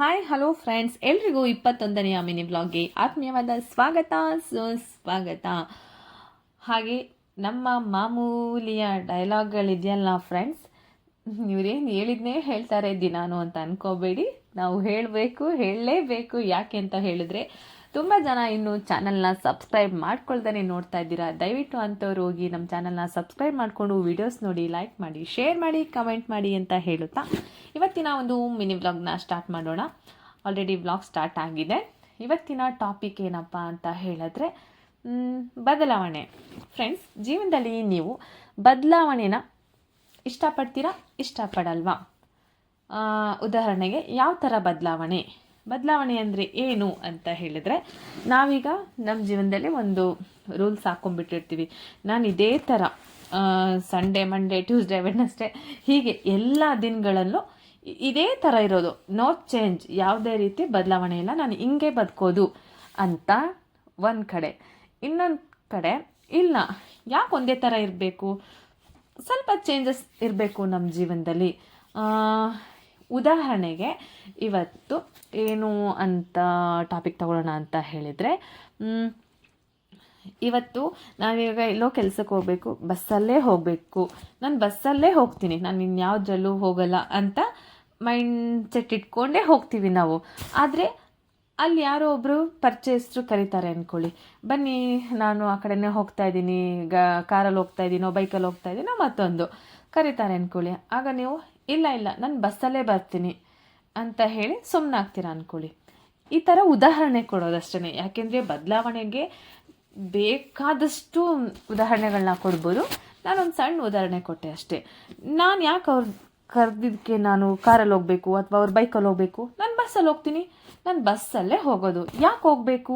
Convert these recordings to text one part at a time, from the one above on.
Hi hello friends ಎಲ್ರಿಗೂ ಇಪ್ಪತ್ತೊಂದನೆಯ mini ಬ್ಲಾಗ್ಗೆ ಆತ್ಮೀಯವಾದ ಸ್ವಾಗತ, ಸುಸ್ವಾಗತ. ಹಾಗೆ ನಮ್ಮ ಮಾಮೂಲಿಯ ಡೈಲಾಗ್ಗಳಿದೆಯಲ್ಲ ಫ್ರೆಂಡ್ಸ್ ಇವರೇನು ಹೇಳಿದ್ನೇ ಹೇಳ್ತಾರೆ ದಿನಾನು ಅಂತ ಅನ್ಕೋಬೇಡಿ. ನಾವು ಹೇಳಬೇಕು, ಹೇಳಲೇಬೇಕು, ಯಾಕೆ ಅಂತ ಹೇಳಿದ್ರೆ ತುಂಬ ಜನ ಇನ್ನು ಚಾನಲ್ನ ಸಬ್ಸ್ಕ್ರೈಬ್ ಮಾಡ್ಕೊಳ್ದೇ ನೋಡ್ತಾ ಇದ್ದೀರಾ? ದಯವಿಟ್ಟು ಅಂಥವ್ರು ಹೋಗಿ ನಮ್ಮ ಚಾನಲ್ನ ಸಬ್ಸ್ಕ್ರೈಬ್ ಮಾಡಿಕೊಂಡು ವಿಡಿಯೋಸ್ ನೋಡಿ, ಲೈಕ್ ಮಾಡಿ, ಶೇರ್ ಮಾಡಿ, ಕಮೆಂಟ್ ಮಾಡಿ ಅಂತ ಹೇಳುತ್ತಾ? ಇವತ್ತಿನ ಒಂದು ಮಿನಿ ವ್ಲಾಗ್ನ ಸ್ಟಾರ್ಟ್ ಮಾಡೋಣ. ಆಲ್ರೆಡಿ ವ್ಲಾಗ್ ಸ್ಟಾರ್ಟ್ ಆಗಿದೆ. ಇವತ್ತಿನ ಟಾಪಿಕ್ ಏನಪ್ಪ ಅಂತ ಹೇಳಿದ್ರೆ ಬದಲಾವಣೆ. ಫ್ರೆಂಡ್ಸ್, ಜೀವನದಲ್ಲಿ ನೀವು ಬದಲಾವಣೆನ ಇಷ್ಟಪಡ್ತೀರಾ, ಇಷ್ಟಪಡಲ್ವಾ? ಉದಾಹರಣೆಗೆ, ಯಾವ ಥರ ಬದಲಾವಣೆ? ಬದಲಾವಣೆ ಅಂದರೆ ಏನು ಅಂತ ಹೇಳಿದರೆ ನಾವೀಗ ನಮ್ಮ ಜೀವನದಲ್ಲಿ ಒಂದು ರೂಲ್ಸ್ ಹಾಕ್ಕೊಂಡ್ಬಿಟ್ಟಿರ್ತೀವಿ ನಾನು ಇದೇ ಥರ ಸಂಡೇ ಮಂಡೇ ಟ್ಯೂಸ್ಡೇ ವೆಡ್ನೆಸ್ಡೇ ಹೀಗೆ ಎಲ್ಲ ದಿನಗಳಲ್ಲೂ ಇದೇ ಥರ ಇರೋದು. ನೋ ಚೇಂಜ್ ಯಾವುದೇ ರೀತಿ ಬದಲಾವಣೆ ಇಲ್ಲ. ನಾನು ಹಿಂಗೆ ಬದುಕೋದು ಅಂತ ಒಂದು ಕಡೆ. ಇನ್ನೊಂದು ಕಡೆ ಇಲ್ಲ. ಯಾಕೆ ಒಂದೇ ಥರ ಇರಬೇಕು? ಸ್ವಲ್ಪ ಚೇಂಜಸ್ ಇರಬೇಕು ನಮ್ಮ ಜೀವನದಲ್ಲಿ. ಉದಾಹರಣೆಗೆ ಇವತ್ತು ಏನು ಅಂತ ಟಾಪಿಕ್ ತಗೊಳ್ಳೋಣ ಅಂತ ಹೇಳಿದರೆ ಇವತ್ತು ನಾವೀಗ ಎಲ್ಲೋ ಕೆಲಸಕ್ಕೆ ಹೋಗಬೇಕು, ಬಸ್ಸಲ್ಲೇ ಹೋಗಬೇಕು. ನಾನು ಬಸ್ಸಲ್ಲೇ ಹೋಗ್ತೀನಿ, ನಾನು ಇನ್ಯಾವುದ್ರಲ್ಲೂ ಹೋಗಲ್ಲ ಅಂತ ಮೈಂಡ್ ಸೆಟ್ ಇಟ್ಕೊಂಡೇ ಹೋಗ್ತೀವಿ ನಾವು. ಆದರೆ ಅಲ್ಲಿ ಯಾರೋ ಒಬ್ಬರು ಪರ್ಚೇಸ್ರು ಕರೀತಾರೆ ಅಂದ್ಕೊಳ್ಳಿ ಬನ್ನಿ, ನಾನು ಆ ಕಡೆನೇ ಹೋಗ್ತಾ ಇದ್ದೀನಿ, ಗ, ಕಾರಲ್ಲಿ ಹೋಗ್ತಾ ಇದ್ದೀನೋ, ಬೈಕಲ್ಲಿ ಹೋಗ್ತಾ ಇದ್ದೀನೋ, ಮತ್ತೊಂದು. ಕರೀತಾರೆ ಅಂದ್ಕೊಳ್ಳಿ ಆಗ ನೀವು, ಇಲ್ಲ ಇಲ್ಲ, ನಾನು ಬಸ್ಸಲ್ಲೇ ಬರ್ತೀನಿ ಅಂತ ಹೇಳಿ ಸುಮ್ಮನಾಗ್ತೀರಾ ಅಂದ್ಕೊಳ್ಳಿ ಈ ಥರ ಉದಾಹರಣೆ ಕೊಡೋದಷ್ಟೇ ಯಾಕೆಂದರೆ ಬದಲಾವಣೆಗೆ ಬೇಕಾದಷ್ಟು ಉದಾಹರಣೆಗಳನ್ನ ಕೊಡ್ಬೋದು. ನಾನೊಂದು ಸಣ್ಣ ಉದಾಹರಣೆ ಕೊಟ್ಟೆ ಅಷ್ಟೇ. ನಾನು ಯಾಕೆ ಅವ್ರು ಕರೆದಿದ್ದಕ್ಕೆ ನಾನು ಕಾರಲ್ಲಿ ಹೋಗಬೇಕು ಅಥವಾ ಅವ್ರ ಬೈಕಲ್ಲಿ ಹೋಗಬೇಕು? ನಾನು ಬಸ್ಸಲ್ಲಿ ಹೋಗ್ತೀನಿ. ನಾನು ಬಸ್ಸಲ್ಲೇ ಹೋಗೋದು. ಯಾಕೆ ಹೋಗಬೇಕು?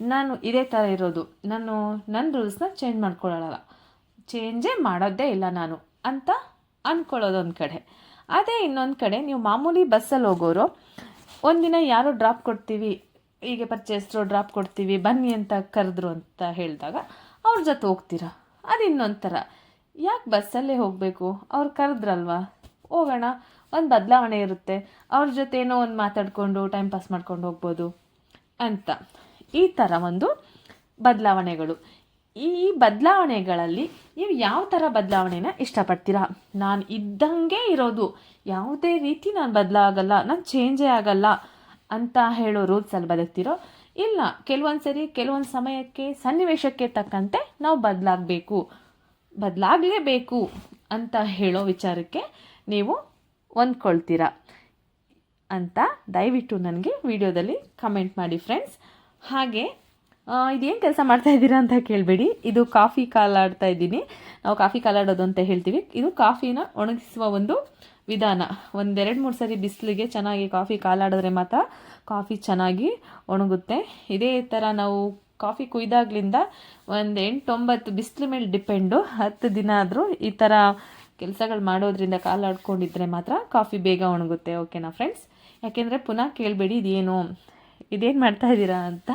ನಾನು ಇದೇ ಥರ ಇರೋದು. ನಾನು ನನ್ನ ರೂಲ್ಸ್ನ ಚೇಂಜ್ ಮಾಡ್ಕೊಳ್ಳಲ್ಲ ಚೇಂಜೇ ಮಾಡೋದೇ ಇಲ್ಲ ನಾನು. ಅಂತ ಅಂದ್ಕೊಳ್ಳೋದು ಒಂದು ಕಡೆ. ಅದೇ ಇನ್ನೊಂದು ಕಡೆ ನೀವು ಮಾಮೂಲಿ ಬಸ್ಸಲ್ಲಿ ಹೋಗೋರು, ಒಂದಿನ ಯಾರೋ ಡ್ರಾಪ್ ಕೊಡ್ತೀವಿ, ಹೀಗೆ ಪರ್ಚೇಸ್ರು ಡ್ರಾಪ್ ಕೊಡ್ತೀವಿ, ಬನ್ನಿ ಅಂತ ಕರೆದ್ರು ಅಂತ ಹೇಳಿದಾಗ ಅವ್ರ ಜೊತೆ ಹೋಗ್ತೀರಾ? ಅದು ಇನ್ನೊಂದು ಥರ ಯಾಕೆ ಬಸ್ಸಲ್ಲೇ ಹೋಗಬೇಕು? ಅವ್ರು ಕರೆದ್ರಲ್ವಾ? ಹೋಗೋಣ, ಒಂದು ಬದಲಾವಣೆ ಇರುತ್ತೆ. ಅವ್ರ ಜೊತೆ ಏನೋ ಒಂದು ಮಾತಾಡಿಕೊಂಡು ಟೈಮ್ ಪಾಸ್ ಮಾಡ್ಕೊಂಡು ಹೋಗ್ಬೋದು ಅಂತ. ಈ ಥರ ಒಂದು ಬದಲಾವಣೆಗಳು. ಈ ಬದಲಾವಣೆಗಳಲ್ಲಿ ನೀವು ಯಾವ ಥರ ಬದಲಾವಣೆನ ಇಷ್ಟಪಡ್ತೀರಾ? ನಾನು ಇದ್ದಂಗೆ ಇರೋದು, ಯಾವುದೇ ರೀತಿ ನಾನು ಬದಲಾಗಲ್ಲ, ನಾನು ಚೇಂಜೇ ಆಗಲ್ಲ ಅಂತ ಹೇಳೋ ರೂಲ್ಸಲ್ಲಿ ಬದುಕ್ತಿರೋ, ಇಲ್ಲ ಕೆಲವೊಂದು ಸರಿ ಕೆಲವೊಂದು ಸಮಯಕ್ಕೆ, ಸನ್ನಿವೇಶಕ್ಕೆ ತಕ್ಕಂತೆ ನಾವು ಬದಲಾಗಬೇಕು, ಬದಲಾಗಲೇಬೇಕು ಅಂತ ಹೇಳೋ ವಿಚಾರಕ್ಕೆ ನೀವು ಹೊಂದ್ಕೊಳ್ತೀರಾ ಅಂತ ದಯವಿಟ್ಟು ನನಗೆ ವಿಡಿಯೋದಲ್ಲಿ ಕಮೆಂಟ್ ಮಾಡಿ ಫ್ರೆಂಡ್ಸ್ ಹಾಗೆ ಇದೇನು ಕೆಲಸ ಮಾಡ್ತಾ ಇದ್ದೀರಾ ಅಂತ ಕೇಳಬೇಡಿ. ಇದು ಕಾಫಿ ಕಾಲಾಡ್ತಾ ಇದ್ದೀನಿ. ನಾವು ಕಾಫಿ ಕಾಲಾಡೋದು ಅಂತ ಹೇಳ್ತೀವಿ. ಇದು ಕಾಫಿನ ಒಣಗಿಸುವ ಒಂದು ವಿಧಾನ. ಒಂದೆರಡು ಮೂರು ಸರಿ ಬಿಸಿಲಿಗೆ ಚೆನ್ನಾಗಿ ಕಾಫಿ ಕಾಲಾಡಿದ್ರೆ ಮಾತ್ರ ಕಾಫಿ ಚೆನ್ನಾಗಿ ಒಣಗುತ್ತೆ. ಇದೇ ಥರ ನಾವು ಕಾಫಿ ಕುಯ್ದಾಗ್ಲಿಂದ ಒಂದು ಎಂಟೊಂಬತ್ತು ಬಿಸಿಲು ಮೇಲೆ ಡಿಪೆಂಡು. ಹತ್ತು ದಿನ ಆದರೂ ಈ ಥರ ಕೆಲಸಗಳು ಮಾಡೋದ್ರಿಂದ ಕಾಲಾಡ್ಕೊಂಡಿದ್ರೆ ಮಾತ್ರ ಕಾಫಿ ಬೇಗ ಒಣಗುತ್ತೆ. ಓಕೆನಾ, ಫ್ರೆಂಡ್ಸ್? ಯಾಕೆಂದರೆ ಪುನಃ ಕೇಳಬೇಡಿ, ಇದೇನು ಇದೇನು ಮಾಡ್ತಾ ಇದ್ದೀರಾ ಅಂತ.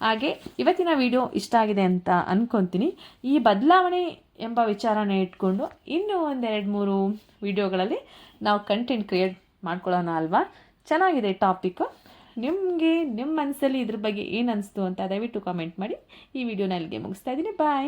ಹಾಗೆ ಇವತ್ತಿನ ವಿಡಿಯೋ ಇಷ್ಟ ಆಗಿದೆ ಅಂತ ಅಂದ್ಕೊತೀನಿ ಈ ಬದಲಾವಣೆ ಎಂಬ ವಿಚಾರನ ಇಟ್ಕೊಂಡು ಇನ್ನೂ ಒಂದೆರಡು ಮೂರು ವಿಡಿಯೋಗಳಲ್ಲಿ ನಾವು ಕಂಟೆಂಟ್ ಕ್ರಿಯೇಟ್ ಮಾಡ್ಕೊಳ್ಳೋಣ ಅಲ್ವಾ? ಚೆನ್ನಾಗಿದೆ ಟಾಪಿಕ್ಕು ನಿಮಗೆ ನಿಮ್ಮ ಮನಸ್ಸಲ್ಲಿ ಇದ್ರ ಬಗ್ಗೆ ಏನು ಅನಿಸ್ತು ಅಂತ ದಯವಿಟ್ಟು ಕಾಮೆಂಟ್ ಮಾಡಿ. ಈ ವಿಡಿಯೋನ ಇಲ್ಲಿಗೆ ಮುಗಿಸ್ತಾ ಇದ್ದೀನಿ. ಬಾಯ್